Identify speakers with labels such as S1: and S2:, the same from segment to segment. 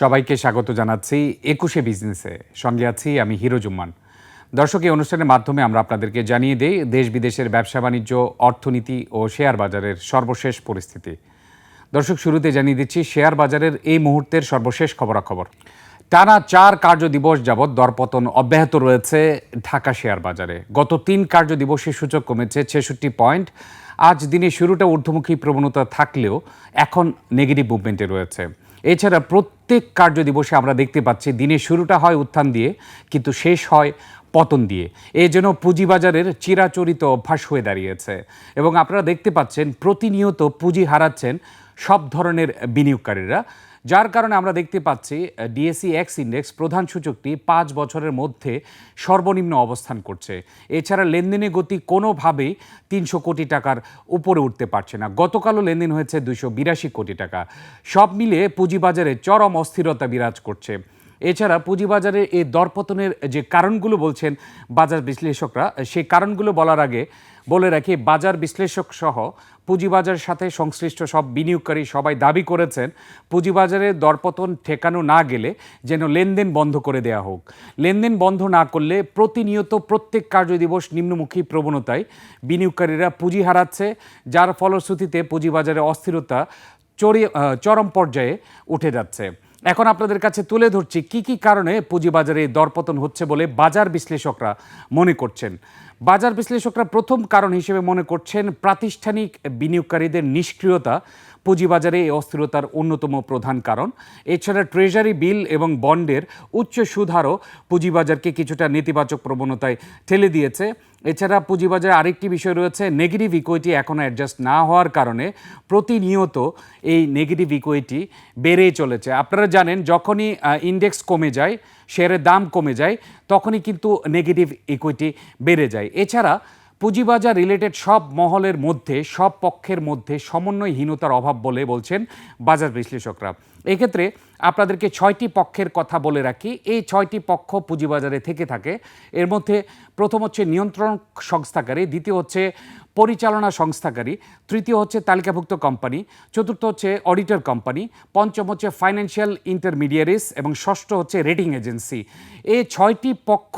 S1: সবাইকে স্বাগত জানাচ্ছি একুশে বিজনেসে। সঙ্গে আছি আমি হিরো জুম্মান। দর্শক, এই অনুষ্ঠানের মাধ্যমে আমরা আপনাদেরকে জানিয়ে দিই, দেশ বিদেশের ব্যবসা বাণিজ্য, অর্থনীতি ও শেয়ার বাজারের সর্বশেষ পরিস্থিতি। দর্শক, শুরুতে জানিয়ে দিচ্ছি, শেয়ার বাজারের এই মুহূর্তের সর্বশেষ খবরাখবর। টানা চার কার্য দিবস যাবৎ দরপতন অব্যাহত রয়েছে ঢাকা শেয়ার বাজারে। গত তিন কার্য দিবসে সূচক কমেছে ছেষট্টি পয়েন্ট। আজ দিনে শুরুটা ঊর্ধ্বমুখী প্রবণতা থাকলেও এখন নেগেটিভ মুভমেন্টে রয়েছে। এছাড়া প্রত্যেক কার্য দিবসে আমরা দেখতে পাচ্ছি দিনের শুরুটা হয় উত্থান দিয়ে, কিন্তু শেষ হয় পতন দিয়ে। এই যেন পুঁজিবাজারের চিরাচরিত অভ্যাস হয়ে দাঁড়িয়েছে। এবং আপনারা দেখতে পাচ্ছেন, প্রতিনিয়ত পুঁজি হারাচ্ছেন সব ধরনের বিনিয়োগকারীরা। যার কারণে আমরা দেখতে পাচ্ছি ডিএসি এক্স ইন্ডেক্স প্রধান সূচকটি পাঁচ বছরের মধ্যে সর্বনিম্ন অবস্থান করছে। এছাড়া লেনদেনের গতি কোনোভাবেই তিনশো কোটি টাকার উপরে উঠতে পারছে না। গতকালও লেনদেন হয়েছে দুশো বিরাশি কোটি টাকা। সব মিলিয়ে পুঁজিবাজারে চরম অস্থিরতা বিরাজ করছে। এছাড়া পুঁজিবাজারে এই দরপতনের যে কারণগুলো বলছেন বাজার বিশ্লেষকরা, সেই কারণগুলো বলার আগে বলে রাখি, বাজার বিশ্লেষক সহ পুঁজিবাজারের সাথে সংশ্লিষ্ট সব বিনিয়োগকারী সবাই দাবি করেছেন, পুঁজিবাজারে দরপতন ঠেকানো না গেলে যেন লেনদেন বন্ধ করে দেয়া হোক। লেনদেন বন্ধ না করলে প্রতিনিয়ত প্রত্যেক কার্যদিবস নিম্নমুখী প্রবণতায় বিনিয়োগকারীরা পুঁজি হারাচ্ছে, যার ফলশ্রুতিতে পুঁজিবাজারে অস্থিরতা চরম পর্যায়ে উঠে যাচ্ছে। এখন আপনাদের কাছে তুলে ধরছি কি কি কারণে পুঁজিবাজারে দরপতন হচ্ছে বলে বাজার বিশ্লেষকরা মনে করছেন। বাজার বিশ্লেষকরা প্রথম কারণ হিসেবে মনে করছেন প্রাতিষ্ঠানিক বিনিয়োগকারীদের নিষ্ক্রিয়তা পুঁজিবাজারে এই অস্থিরতার অন্যতম প্রধান কারণ। এছাড়া ট্রেজারি বিল এবং বন্ডের উচ্চ সুদহারও পুঁজিবাজারকে কিছুটা নেতিবাচক প্রবণতায় ঠেলে দিয়েছে। এছাড়া পুঁজিবাজারে আরেকটি বিষয় রয়েছে নেগেটিভ ইকুইটি এখনও অ্যাডজাস্ট না হওয়ার কারণে প্রতিনিয়ত এই নেগেটিভ ইকুইটি বেড়েই চলেছে। আপনারা জানেন, যখনই ইন্ডেক্স কমে যায় শেয়ারের দাম কমে যায়, তখনই কিন্তু নেগেটিভ ইকুইটি বেড়ে যায়। এছাড়া পুঁজিবাজার রিলেটেড সব মহলের মধ্যে, সব পক্ষের মধ্যে সমন্বয়হীনতার অভাব বলে বলছেন বাজার বিশ্লেষকরা। এক্ষেত্রে আপনাদেরকে ছয়টি পক্ষের কথা বলে রাখি। এই ছয়টি পক্ষ পুঁজিবাজারে থেকে থাকে। এর মধ্যে প্রথম হচ্ছে নিয়ন্ত্রণ সংস্থাকারী, দ্বিতীয় হচ্ছে পরিচালনা সংস্থাকারী, তৃতীয় হচ্ছে তালিকাভুক্ত কোম্পানি, চতুর্থ হচ্ছে অডিটর কোম্পানি, পঞ্চম হচ্ছে ফাইন্যান্সিয়াল ইন্টারমিডিয়ারিস এবং ষষ্ঠ হচ্ছে রেটিং এজেন্সি এই ছয়টি পক্ষ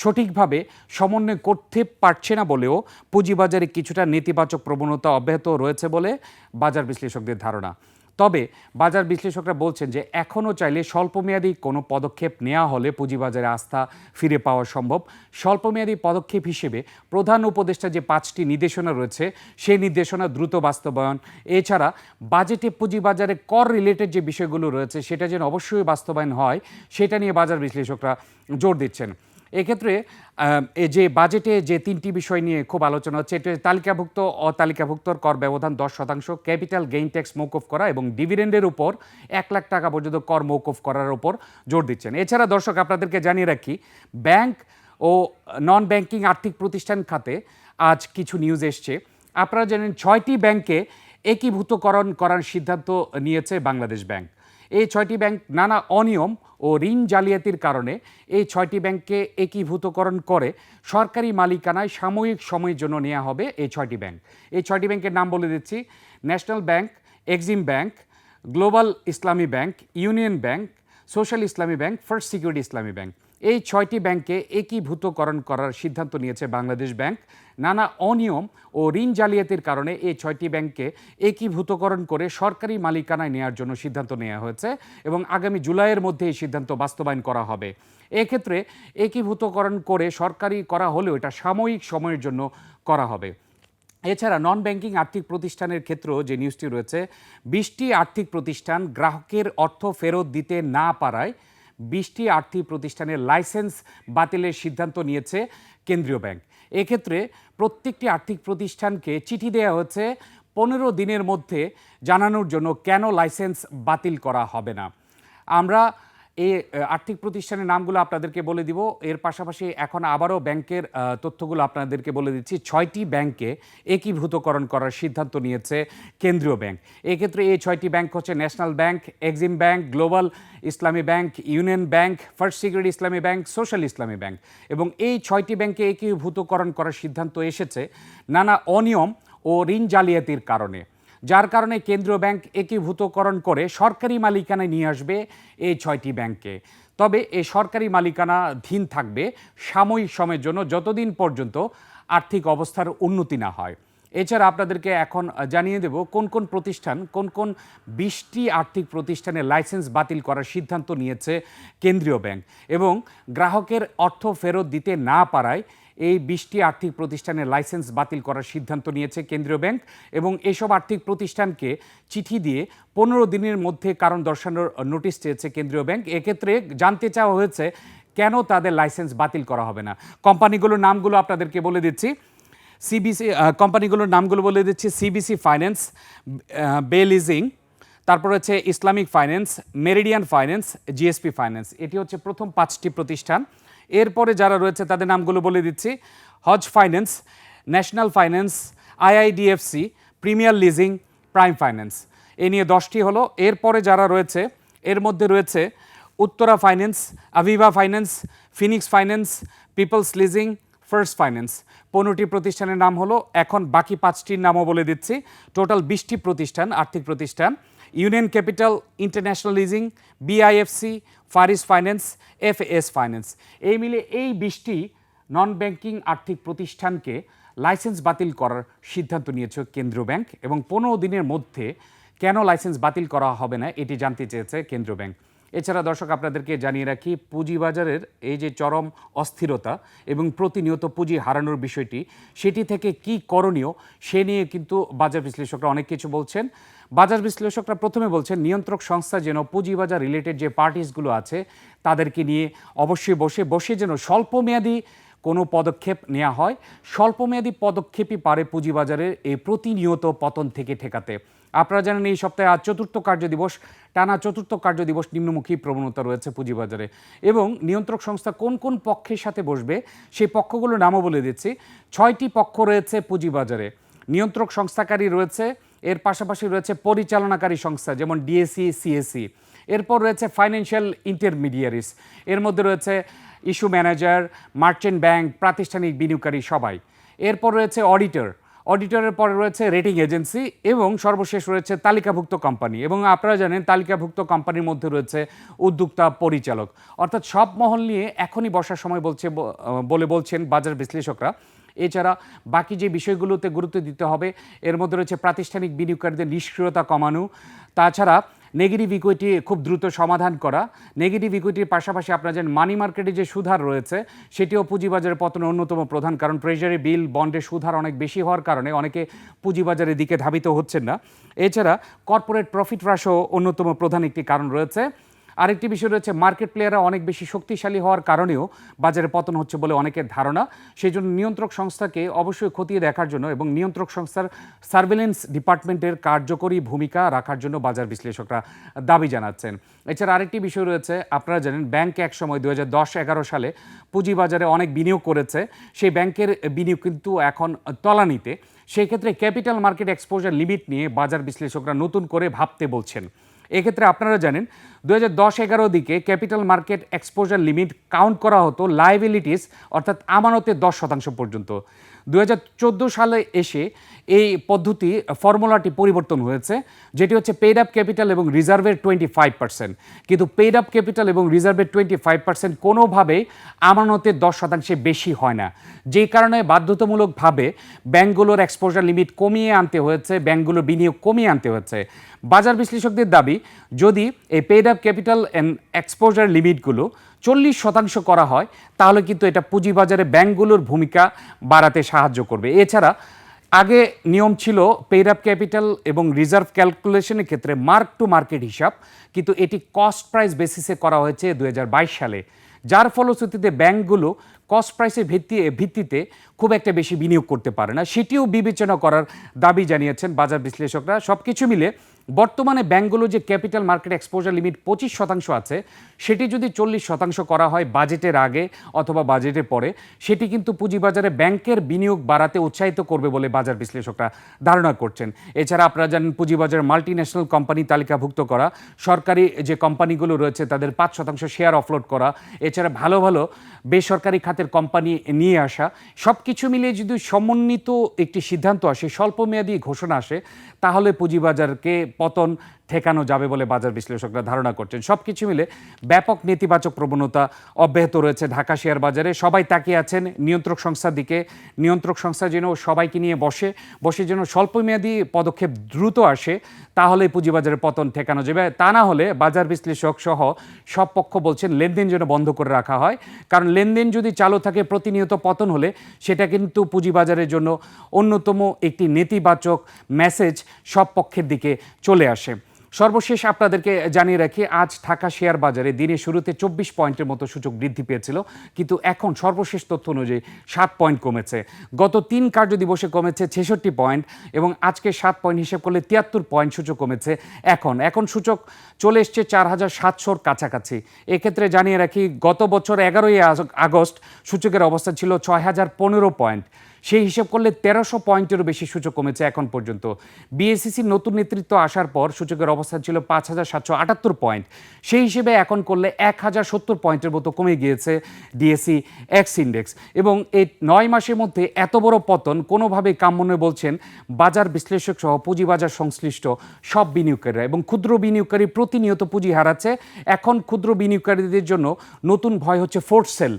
S1: সঠিকভাবে সমন্বয় করতে পারছে না বলেও পুঁজিবাজারে কিছুটা নেতিবাচক প্রবণতা অব্যাহত রয়েছে বলে বাজার বিশ্লেষকদের ধারণা। তবে বাজার বিশ্লেষকরা বলছেন যে এখনও চাইলে স্বল্পমেয়াদী কোনো পদক্ষেপ নেওয়া হলে পুঁজিবাজারে আস্থা ফিরে পাওয়া সম্ভব। স্বল্পমেয়াদী পদক্ষেপ হিসেবে প্রধান উপদেষ্টা যে পাঁচটি নির্দেশনা রয়েছে, সেই নির্দেশনা দ্রুত বাস্তবায়ন। এছাড়া বাজেটে পুঁজিবাজারে কর রিলেটেড যে বিষয়গুলো রয়েছে, সেটা যেন অবশ্যই বাস্তবায়ন হয়, সেটা নিয়ে বাজার বিশ্লেষকরা জোর দিচ্ছেন। এক্ষেত্রে এই যে বাজেটে যে তিনটি বিষয় নিয়ে খুব আলোচনা হচ্ছে, এটা তালিকাভুক্ত, অতালিকাভুক্তর কর ব্যবধান দশ শতাংশ, ক্যাপিটাল গেইন ট্যাক্স মৌকুফ করা এবং ডিভিডেন্ডের উপর এক লাখ টাকা পর্যন্ত কর মৌকুফ করার উপর জোর দিচ্ছেন। এছাড়া দর্শক, আপনাদেরকে জানিয়ে রাখি, ব্যাংক ও নন ব্যাংকিং আর্থিক প্রতিষ্ঠান খাতে আজ কিছু নিউজ এসছে। আপনারা জানেন, ছয়টি ব্যাংকে একীভূতকরণ করার সিদ্ধান্ত নিয়েছে বাংলাদেশ ব্যাংক। এই ছয়টি ব্যাংক নানা অনিয়ম ও ঋণ জালিয়াতির কারণে এই ছয়টি ব্যাংককে একীভূতকরণ করে সরকারি মালিকানায় সাময়িক সময়ের জন্য নেওয়া হবে এই ছয়টি ব্যাংক। এই ছয়টি ব্যাংকের নাম বলে দিচ্ছি national bank, Exim bank, global Islami bank, union bank, social Islami bank, first security Islami bank. এই ছয়টি ব্যাংকে একীভূতকরণ করার সিদ্ধান্ত নিয়েছে বাংলাদেশ ব্যাংক। নানা অনিয়ম ও ঋণ জালিয়াতির কারণে এই ছয়টি ব্যাংককে একীভূতকরণ করে সরকারি মালিকানায় নেওয়ার জন্য সিদ্ধান্ত নেওয়া হয়েছে এবং আগামী জুলাইয়ের মধ্যে এই সিদ্ধান্ত বাস্তবায়ন করা হবে। এক্ষেত্রে একীভূতকরণ করে সরকারি করা হলেও এটা সাময়িক সময়ের জন্য করা হবে। এছাড়া নন ব্যাংকিং আর্থিক প্রতিষ্ঠানের ক্ষেত্রেও যে নিউজটি রয়েছে, বিশটি আর্থিক প্রতিষ্ঠান গ্রাহকের অর্থ ফেরত দিতে না পারায় বিশটি আর্থিক প্রতিষ্ঠানের লাইসেন্স বাতিলের সিদ্ধান্ত নিয়েছে কেন্দ্রীয় ব্যাংক। এক্ষেত্রে প্রত্যেকটি আর্থিক প্রতিষ্ঠানকে চিঠি দেওয়া হচ্ছে পনেরো দিনের মধ্যে জানানোর জন্য কেন লাইসেন্স বাতিল করা হবে না। আমরা এই আর্থিক প্রতিষ্ঠানের নামগুলো আপনাদেরকে বলে দিব। এর পাশাপাশি এখন আবারও ব্যাংকের তথ্যগুলো আপনাদেরকে বলে দিচ্ছি। ছয়টি ব্যাংকে একীভূতকরণ করার সিদ্ধান্ত নিয়েছে কেন্দ্রীয় ব্যাংক। এক্ষেত্রে এই ছয়টি ব্যাংক হচ্ছে national bank, Exim bank, global Islami bank, union bank, first security Islami bank, social Islami bank. এবং এই ছয়টি ব্যাংকে একীভূতকরণ করার সিদ্ধান্ত এসেছে নানা অনিয়ম ও ঋণ জালিয়াতির কারণে। যার কারণে কেন্দ্রীয় ব্যাংক একীভূতকরণ করে সরকারি মালিকানায় নিয়ে আসবে এই ছয়টি ব্যাংকে। তবে এ সরকারি মালিকানাধীন থাকবে সাময়িক সময়ের জন্য যতদিন পর্যন্ত আর্থিক অবস্থার উন্নতি না হয়। এছাড়া আপনাদেরকে এখন জানিয়ে দেব কোন কোন প্রতিষ্ঠান, কোন কোন বিশটি আর্থিক প্রতিষ্ঠানের লাইসেন্স বাতিল করার সিদ্ধান্ত নিয়েছে কেন্দ্রীয় ব্যাংক এবং গ্রাহকের অর্থ ফেরত দিতে না পারায় এই বিশটি আর্থিক প্রতিষ্ঠানের লাইসেন্স বাতিল করার সিদ্ধান্ত নিয়েছে কেন্দ্রীয় ব্যাংক এবং এসব আর্থিক প্রতিষ্ঠানকে চিঠি দিয়ে পনেরো দিনের মধ্যে কারণ দর্শানোর নোটিশ চেয়েছে কেন্দ্রীয় ব্যাংক। এক্ষেত্রে জানতে চাওয়া হয়েছে কেন তাদের লাইসেন্স বাতিল করা হবে না। কোম্পানিগুলোর নামগুলো আপনাদেরকে বলে দিচ্ছি। সিবিসি কোম্পানিগুলোর নামগুলো বলে দিচ্ছি। সিবিসি ফাইন্যান্স বে লিজিং, তারপর হচ্ছে Islamic finance, Meridian finance, GSP finance. এটি হচ্ছে প্রথম পাঁচটি প্রতিষ্ঠান। এরপরে যারা রয়েছে, তাদের নামগুলো বলে দিচ্ছি। Hajj finance, national finance, IIDFC, premier leasing, prime finance. এ নিয়ে দশটি হলো। এরপরে যারা রয়েছে, এর মধ্যে রয়েছে Uttara finance Aviva finance, Phoenix finance, people's leasing, first finance. পনেরোটি প্রতিষ্ঠানের নাম হলো। এখন বাকি পাঁচটির নামও বলে দিচ্ছি। টোটাল বিশটি প্রতিষ্ঠান, আর্থিক প্রতিষ্ঠান। Union capital international leasing BIFC Faris finance F S finance এই মিলে এই বিশটি নন ব্যাংকিং আর্থিক প্রতিষ্ঠানকে লাইসেন্স বাতিল করার সিদ্ধান্ত নিয়েছে কেন্দ্রীয় ব্যাংক এবং পনেরো দিনের মধ্যে কেন লাইসেন্স বাতিল করা হবে না, এটি জানতে চেয়েছে কেন্দ্রীয় ব্যাংক। এছাড়া দর্শক, আপনাদেরকে জানিয়ে রাখি, পুঁজিবাজারের এই যে চরম অস্থিরতা এবং প্রতিনিয়ত পুঁজি হারানোর বিষয়টি, সেটি থেকে কি করণীয়, সে নিয়ে কিন্তু বাজার বিশ্লেষকরা অনেক কিছু বলছেন। বাজার বিশ্লেষকরা প্রথমে বলছেন, নিয়ন্ত্রক সংস্থা যেন পুঁজিবাজার রিলেটেড যে পার্টিসগুলো আছে, তাদেরকে নিয়ে অবশ্যই বসে বসে যেন স্বল্পমেয়াদী কোনো পদক্ষেপ নেওয়া হয়। স্বল্পমেয়াদী পদক্ষেপই পারে পুঁজিবাজারের এই প্রতিনিয়ত পতন থেকে ঠেকাতে। আপনারা জানেন, এই সপ্তাহে আজ চতুর্থ কার্যদিবস টানা চতুর্থ কার্যদিবস নিম্নমুখী প্রবণতা রয়েছে পুঁজিবাজারে। এবং নিয়ন্ত্রক সংস্থা কোন কোন পক্ষের সাথে বসবে, সেই পক্ষগুলোর নামও বলে দিচ্ছি। ছয়টি পক্ষ রয়েছে পুঁজিবাজারে। নিয়ন্ত্রক সংস্থাকারী রয়েছে এর পাশাপাশি রয়েছে পরিচালনাকারী সংস্থা, যেমন ডিএসসি সিএসসি এরপর রয়েছে ফাইন্যান্সিয়াল ইন্টারমিডিয়ারিস এর মধ্যে রয়েছে ইস্যু ম্যানেজার মার্চেন্ট ব্যাংক প্রাতিষ্ঠানিক বিনিয়োগকারী সবাই। এরপর রয়েছে অডিটর অডিটরের পরে রয়েছে রেটিং এজেন্সি এবং সর্বশেষ রয়েছে তালিকাভুক্ত কোম্পানি এবং আপনারা জানেন, তালিকাভুক্ত কোম্পানির মধ্যে রয়েছে উদ্যোক্তা পরিচালক। অর্থাৎ সব মহল নিয়ে এখনই বসার সময় বলছে বলে বলছেন বাজার বিশ্লেষকরা। এছাড়া বাকি যে বিষয়গুলোতে গুরুত্ব দিতে হবে, এর মধ্যে রয়েছে প্রাতিষ্ঠানিক বিনিয়োগকারীদের নিষ্ক্রিয়তা কমানো, তাছাড়া নেগেটিভ ইকুইটি খুব দ্রুত সমাধান করা নেগেটিভ ইকুইটির পাশাপাশি আপনার জানেন মানি মার্কেটে যে সুধার রয়েছে, সেটিও পুঁজিবাজারের পতনের অন্যতম প্রধান কারণ। ট্রেজারি বিল বন্ডের সুধার অনেক বেশি হওয়ার কারণে অনেকে পুঁজিবাজারের দিকে ধাবিত হচ্ছেন না। এছাড়া কর্পোরেট প্রফিট হ্রাসও অন্যতম প্রধান একটি কারণ রয়েছে। আরেকটি বিষয় রয়েছে মার্কেট প্লেয়াররা অনেক বেশি শক্তিশালী হওয়ার কারণেও বাজারে পতন হচ্ছে বলে অনেকের ধারণা। সেই জন্য নিয়ন্ত্রক সংস্থাকে অবশ্যই খতিয়ে দেখার জন্য এবং নিয়ন্ত্রক সংস্থার সার্ভেলেন্স ডিপার্টমেন্টের কার্যকরী ভূমিকা রাখার জন্য বাজার বিশ্লেষকরা দাবি জানাচ্ছেন। এছাড়া আরেকটি বিষয় রয়েছে, আপনারা জানেন ব্যাংক এক সময় দু হাজার দশ এগারো সালে পুঁজিবাজারে অনেক বিনিয়োগ করেছে। সেই ব্যাংকের বিনিয়োগ কিন্তু এখন তলানিতে। সেই ক্ষেত্রে ক্যাপিটাল মার্কেট এক্সপোজার লিমিট নিয়ে বাজার বিশ্লেষকরা নতুন করে ভাবতে বলছেন। এক্ষেত্রে আপনারা জানেন দু হাজার দশ এগারো দিকে capital market exposure limit count করা হতো লাইবিলিটিস, অর্থাৎ আমানতের দশ শতাংশ পর্যন্ত। দু চোদ্দ সালে এসে এই পদ্ধতি, ফর্মুলাটি পরিবর্তন হয়েছে, যেটি হচ্ছে পেড আপ ক্যাপিটাল এবং রিজার্ভের টোয়েন্টি ফাইভ পার্সেন্ট কিন্তু পেড আপ ক্যাপিটাল এবং রিজার্ভের টোয়েন্টি ফাইভ পার্সেন্ট কোনোভাবেই আমানতের দশ শতাংশে বেশি হয় না। যেই কারণে বাধ্যতামূলকভাবে ব্যাংকগুলোর এক্সপোজার লিমিট কমিয়ে আনতে হয়েছে ব্যাংকগুলোর বিনিয়োগ কমিয়ে আনতে হয়েছে। বাজার বিশ্লেষকদের দাবি, যদি এই paid up capital and exposure লিমিটগুলো চল্লিশ শতাংশ করা হয়, তাহলে কিন্তু এটা পুঁজিবাজারে ব্যাংকগুলোর ভূমিকা বাড়াতে সাহায্য করবে। এছাড়া, আগে নিয়ম ছিল পেড আপ ক্যাপিটাল এবং রিজার্ভ ক্যালকুলেশনের ক্ষেত্রে মার্ক টু মার্কেট হিসাব, কিন্তু এটি কস্ট প্রাইস বেসিসে করা হয়েছে দু হাজার বাইশ সালে। যার ফলশ্রুতিতে ব্যাংকগুলো কস্ট প্রাইসের ভিত্তি, ভিত্তিতে খুব একটা বেশি বিনিয়োগ করতে পারে না। সেটিও বিবেচনা করার দাবি জানিয়েছেন বাজার বিশ্লেষকরা। সব কিছু মিলে বর্তমানে ব্যাংকগুলো যে ক্যাপিটাল মার্কেট এক্সপোজার লিমিট পঁচিশ শতাংশ আছে, সেটি যদি চল্লিশ শতাংশ করা হয় বাজেটের আগে অথবা বাজেটের পরে, সেটি কিন্তু পুঁজিবাজারে ব্যাংকের বিনিয়োগ বাড়াতে উৎসাহিত করবে বলে বাজার বিশ্লেষকরা ধারণা করছেন। এছাড়া আপনারা জানেন পুঁজিবাজার মাল্টি ন্যাশনাল কোম্পানি তালিকাভুক্ত করা, সরকারি যে কোম্পানিগুলো রয়েছে তাদের পাঁচ শতাংশ শেয়ার অফলোড করা, এছাড়া ভালো ভালো বেসরকারি খাতের কোম্পানি নিয়ে আসা সব কিছু মিলিয়ে যদি সমন্বিত একটি সিদ্ধান্ত আসে, স্বল্পমেয়াদী ঘোষণা আসে, তাহলে পুঁজিবাজারকে পতন ঠেকানো যাবে বলে বাজার বিশ্লেষকরা ধারণা করছেন। সব কিছু মিলে ব্যাপক নেতিবাচক প্রবণতা অব্যাহত রয়েছে ঢাকা শেয়ার বাজারে। সবাই তাকিয়ে আছেন নিয়ন্ত্রক সংস্থার দিকে। নিয়ন্ত্রক সংস্থা যেন সবাইকে নিয়ে বসে বসে যেন স্বল্পমেয়াদী পদক্ষেপ দ্রুত আসে তাহলে পুঁজিবাজারের পতন ঠেকানো যাবে। তা না হলে বাজার বিশ্লেষক সহ সব পক্ষ বলছেন, লেনদেন যেন বন্ধ করে রাখা হয়। কারণ লেনদেন যদি চালু থাকে, প্রতিনিয়ত পতন হলে সেটা কিন্তু পুঁজিবাজারের জন্য অন্যতম একটি নেতিবাচক মেসেজ সব পক্ষের দিকে চলে আসে। সর্বশেষ আপনাদেরকে জানিয়ে রাখি, আজ ঢাকা শেয়ার বাজারে দিনের শুরুতে চব্বিশ পয়েন্টের মতো সূচক বৃদ্ধি পেয়েছিল, কিন্তু এখন সর্বশেষ তথ্য অনুযায়ী সাত পয়েন্ট কমেছে। গত তিন কার্য দিবসে কমেছে ছেষট্টি পয়েন্ট এবং আজকে সাত পয়েন্ট হিসেব করলে তিয়াত্তর পয়েন্ট সূচক কমেছে এখন। এখন সূচক চলে এসছে চার হাজার সাতশোর কাছাকাছি। এক্ষেত্রে জানিয়ে রাখি, গত বছর এগারোই আগস্ট সূচকের অবস্থা ছিল ছয় হাজার পনেরো পয়েন্ট। সেই হিসাব করলে তেরোশো পয়েন্টেরও বেশি সূচক কমেছে এখন পর্যন্ত। বিএসসিসির নতুন নেতৃত্ব আসার পর সূচকের অবস্থান ছিল পাঁচ হাজার সাতশো আটাত্তর পয়েন্ট। সেই হিসেবে এখন করলে এক হাজার সত্তর পয়েন্টের মতো কমে গিয়েছে ডিএসসি এক্স ইন্ডেক্স এবং এই নয় মাসের মধ্যে এত বড় পতন কোনোভাবেই কাম্য নয় বলছেন বাজার বিশ্লেষক সহ পুঁজিবাজার সংশ্লিষ্ট সব বিনিয়োগকারীরা। এবং ক্ষুদ্র বিনিয়োগকারী প্রতিনিয়ত পুঁজি হারাচ্ছে। এখন ক্ষুদ্র বিনিয়োগকারীদের জন্য নতুন ভয় হচ্ছে ফোর্থ সেল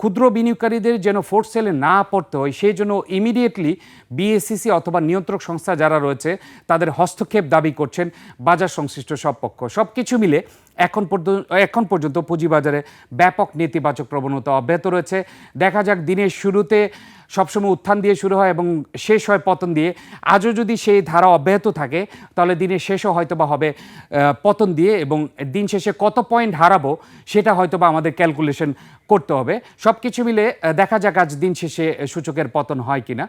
S1: ক্ষুদ্র বিনিয়োগকারীদের যেন ফোর্থ সেলে না পড়তে হয়, সেই জন্য ইমিডিয়েটলি বিএসসিসি অথবা নিয়ন্ত্রক সংস্থা যারা রয়েছে, তাদের হস্তক্ষেপ দাবি করছেন বাজার সংশ্লিষ্ট সব পক্ষ। সব কিছু মিলে এখন পর্যন্ত এখন পর্যন্ত পুঁজিবাজারে ব্যাপক নেতিবাচক প্রবণতা অব্যাহত রয়েছে। দেখা যাক দিনের শুরুতে সবসময় উত্থান দিয়ে শুরু হয় এবং শেষ হয় পতন দিয়ে। আজও যদি সেই ধারা অব্যাহত থাকে, তাহলে দিনের শেষও হয়তো বা হবে পতন দিয়ে এবং দিন শেষে কত পয়েন্ট হারাবো, সেটা হয়তো বা আমাদের ক্যালকুলেশন করতে হবে। সব কিছু মিলে দেখা যাক আজ দিন শেষে সূচকের পতন হয় কিনা।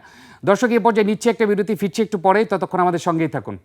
S1: দর্শক, এ পর্যায়ে নিচ্ছে একটা বিরতি, ফিরছে একটু পরেই। ততক্ষণ আমাদের সঙ্গেই থাকুন।